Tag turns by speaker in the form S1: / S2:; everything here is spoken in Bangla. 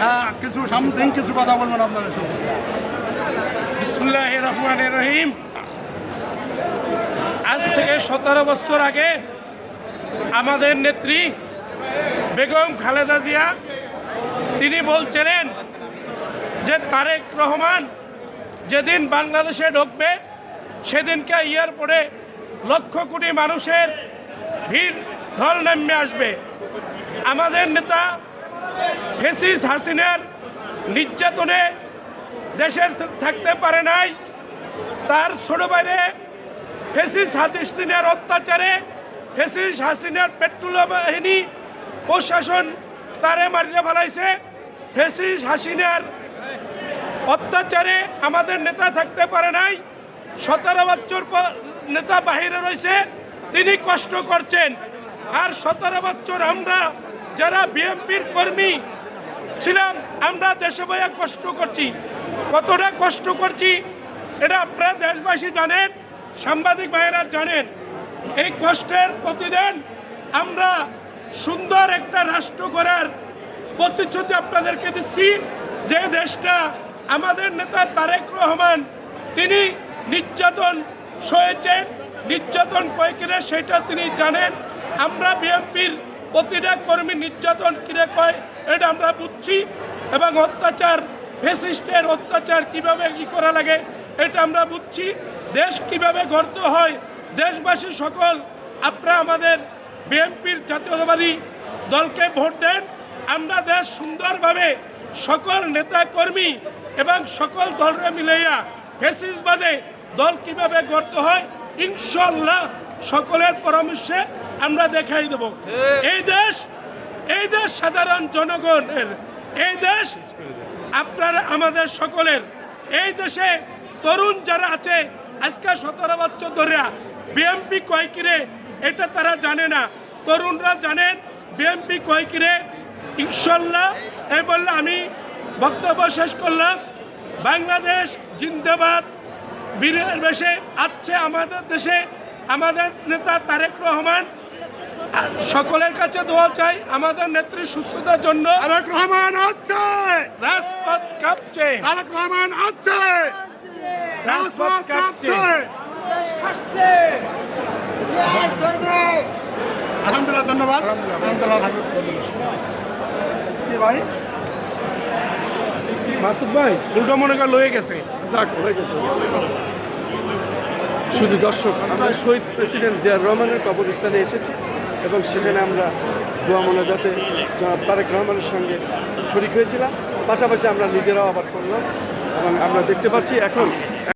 S1: হ্যাঁ কিছু সামথিং, কিছু কথা বলবেন আপনারা সঙ্গে
S2: রহিম। আজ থেকে সতেরো বছর আগে আমাদের নেত্রী বেগম খালেদা জিয়া, তিনি বলছিলেন যে তারেক রহমান যেদিন বাংলাদেশে ঢুকবে, সেদিনকে এয়ারপোর্টে লক্ষ কোটি মানুষের ভিড়, ঢল নেমে আসবে। আমাদের নেতা ফেসিস হাসিনার নির্যাতনে দেশের থাকতে পারে নাই। তার ছোট বাইরে ফেসিস হাসিনার অত্যাচারে ফেসিস হাসিনার পেট্রোল বাহিনী প্রশাসন তারে মারিয়ে ফেলাইছে। ফেসিস হাসিনার অত্যাচারে আমাদের নেতা থাকতে পারে নাই। সতেরো বছর নেতা বাহিরে রয়েছে। তিনি কষ্ট করছেন। আর সতেরো বছর আমরা যারা বিএনপির কর্মী ছিলাম, আমরা দেশে বইয়া কষ্ট করছি। কতটা কষ্ট করছি, এটা আপনারা দেশবাসী জানেন, সাংবাদিক ভাইয়েরা জানেন। এই কষ্টের প্রতিদিন আমরা সুন্দর একটা রাষ্ট্র করার প্রতিশ্রুতি আপনাদেরকে দিচ্ছি। যে দেশটা আমাদের নেতা তারেক রহমান, তিনি নির্যাতন সয়েছেন, নির্যাতন কয়েকিরে সেটা তিনি জানেন। আমরা বিএনপির প্রতিটা কর্মী নির্যাতন কিরে কয়, এটা আমরা বুঝছি। এবং অত্যাচার ফেসিস্টের অত্যাচার কীভাবে ই করা লাগে, এটা আমরা বুঝছি। দেশ কীভাবে গর্ত হয়, দেশবাসী সকল, আপনারা আমাদের বিএনপির জাতীয়তাবাদী দলকে ভোট দেন। আমরা দেশ সুন্দরভাবে সকল নেতা কর্মী এবং সকল দলরে মিলাইয়া ফেসিসবাদে দল কীভাবে গর্ত হয় ইনশাল্লাহ সকলের পরামর্শে আমরা দেখাই দেব। এই দেশ এই দেশ সাধারণ জনগণের এই দেশ আপনারা আমাদের সকলের। এই দেশে তরুণ যারা আছে আজকে সতেরো বছর ধরে বিএমপি কয় কিরে এটা তারা জানে না। তরুণরা জানেন বিএমপি কয় কিরে ইনশাল্লাহ এই বললে আমি বক্তব্য শেষ করলাম। বাংলাদেশ জিন্দাবাদ। বীরের বেশে আছে আমাদের দেশে। আমাদের নেতা তারেক রহমান আর সকলের কাছে দোয়া চাই আমাদের নেত্রী সুস্থতার জন্য।
S1: তারেক রহমান আছে
S2: রাজপথ কাঁপছে।
S1: তারেক রহমান আছে
S2: রাজপথ কাঁপছে!
S1: আলহামদুলিল্লাহ ধন্যবাদ। আলহামদুলিল্লাহ ভাই?
S2: মাসুদ ভাই? উল্টো মনে কর লয়ে গেছে।
S1: যাক হয়ে গেছে।
S3: শুধু দর্শক, আমরা শহীদ প্রেসিডেন্ট জিয়ার রহমানের কবরস্থানে এসেছি এবং সেখানে আমরা দোয়া মোনাজাতে জনাব তারেক রহমানের সঙ্গে শরিক হয়েছিলাম। পাশাপাশি আমরা নিজেরাও আবার করলাম এবং আমরা দেখতে পাচ্ছি এখন